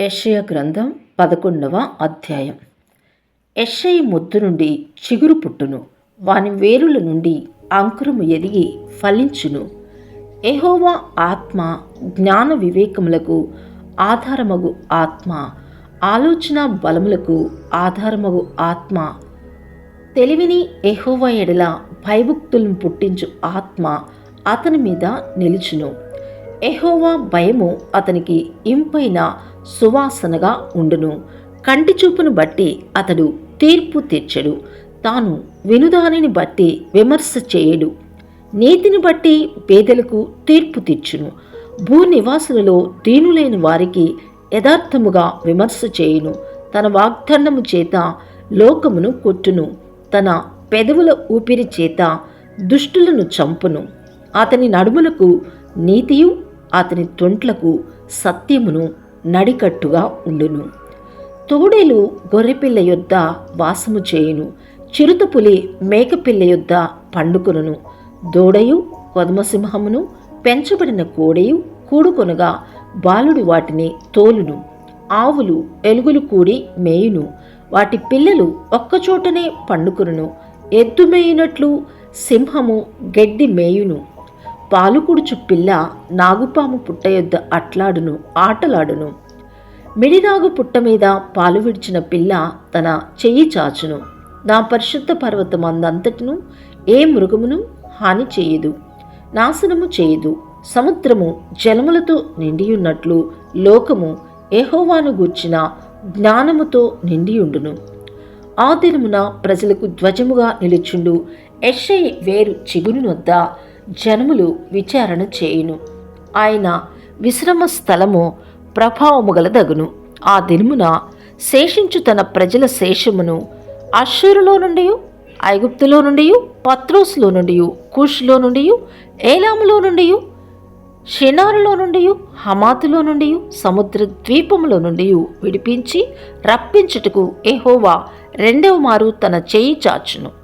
యషయ గ్రంథం పదకొండవ అధ్యాయం. యషయ ముద్దు నుండి చిగురు పుట్టును వాని వేరుల నుండి అంకురము ఎదిగి ఫలించును. ఎహోవా ఆత్మ జ్ఞాన వివేకములకు ఆధారమగు ఆత్మ ఆలోచన బలములకు ఆధారమగు ఆత్మ. తెలివిని ఎహోవా ఎడల భయభక్తులను పుట్టించు ఆత్మ అతని మీద నిలుచును. ఎహోవా భయము అతనికి ఇంపైన సువాసనగా ఉండును. కంటి చూపును బట్టి అతడు తీర్పు తీర్చడు. తాను వినుదానిని బట్టి విమర్శ చేయడు. నీతిని బట్టి పేదలకు తీర్పు తీర్చును. భూనివాసులలో దీనులైన వారికి యథార్థముగా విమర్శ చేయును. తన వాగ్దండము చేత లోకమును కొట్టును. తన పెదవుల ఊపిరి చేత దుష్టులను చంపును. అతని నడుములకు నీతియు అతని తొంట్లకు సత్యమును నడికట్టుగా ఉండును. తోడేలు గొర్రెపిల్ల యొద్ద వాసము చేయును. చిరుతపులి మేకపిల్ల యొద్ద పండుకొనును. దూడయు కొదమసింహమును పెంచబడిన కోడయు కూడుకొనగా బాలుడు వాటిని తోలును. ఆవులు ఎలుగులు కూడి మేయును. వాటి పిల్లలు ఒక్కచోటనే పండుకొనును. ఎద్దు మేయునట్లు సింహము గడ్డి మేయును. పాలుకుడుచు పిల్ల నాగుపాము పుట్ట యొద్ద అట్లాడును ఆటలాడును. మిడినాగు పుట్ట మీద పాలు విడిచిన పిల్ల తన చెయ్యి చాచును. నా పరిశుద్ధ పర్వతం అందంతటిను ఏ మృగమును హాని చేయదు? నాశనము చేయదు. సముద్రము జలములతో నిండియున్నట్లు లోకము ఎహోవాను గూర్చిన జ్ఞానముతో నిండియుండును. ఆ దినమున ప్రజలకు ధ్వజముగా నిలుచుండు ఎషై వేరు చిగురునొద్ద జనములు విచారణ చేయును. ఆయన విశ్రమ స్థలము ప్రభావము గలదగును. ఆ దినమున శేషించు తన ప్రజల శేషమును అశ్వరులో నుండి ఐగుప్తులో నుండి పత్రోస్లో నుండి కుష్లో నుండి ఏలాములో నుండి షినారులో నుండి హమాతులో నుండి సముద్ర ద్వీపములో నుండి విడిపించి రప్పించుటకు ఎహోవా రెండవ మారు తన చేయి చాచును.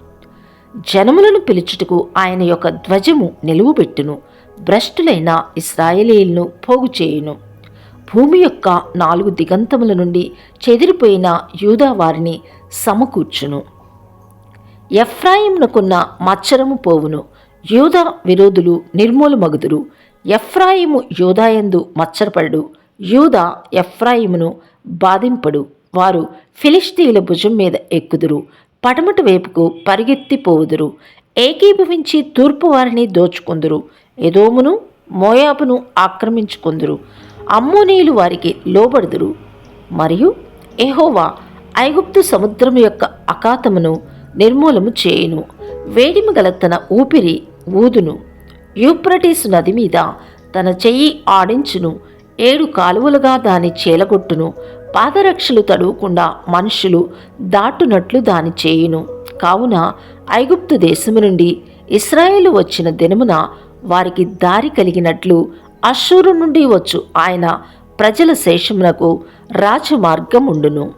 జనములను పిలుచుటకు ఆయన యొక్క ధ్వజము నిలువుబెట్టును. భ్రష్టులైన ఇస్రాయేలీలను పోగు చేయును భూమి యొక్క నాలుగు దిగంతముల నుండి చెదిరిపోయిన యూదా వారిని సమకూర్చును. ఎఫ్రాయిమునకున్న మచ్చరము పోవును. యూదా విరోధులు నిర్మూలమగుదురు. ఎఫ్రాయిము యూదాయందు మచ్చరపడు యూదా ఎఫ్రాయిమును బాధింపడు. వారు ఫిలిస్తీయుల భుజం మీద ఎక్కుదురు. పడమటి వైపుకు పరిగెత్తిపోవుదురు. ఏకీభవించి తూర్పు వారిని దోచుకుందురు. ఎదోమును మోయాబును ఆక్రమించుకుందురు. అమ్మోనీయులు వారికి లోబడుదురు. మరియు ఎహోవా ఐగుప్తు సముద్రం యొక్క అకాతమును నిర్మూలము చేయును. వేడిమి గల తన ఊపిరి ఊదును. యూప్రటీస్ నది మీద తన చెయ్యి ఆడించును. ఏడు కాలువలుగా దాని చేలగొట్టును. పాదరక్షలు తడువకుండా మనుషులు దాటునట్లు దాని చేయును. కావున ఐగుప్తు దేశము నుండి ఇస్రాయేలు వచ్చిన దినమున వారికి దారి కలిగినట్లు అశూరు నుండి వచ్చు. ఆయన ప్రజల శేషమునకు రాజమార్గం ఉండును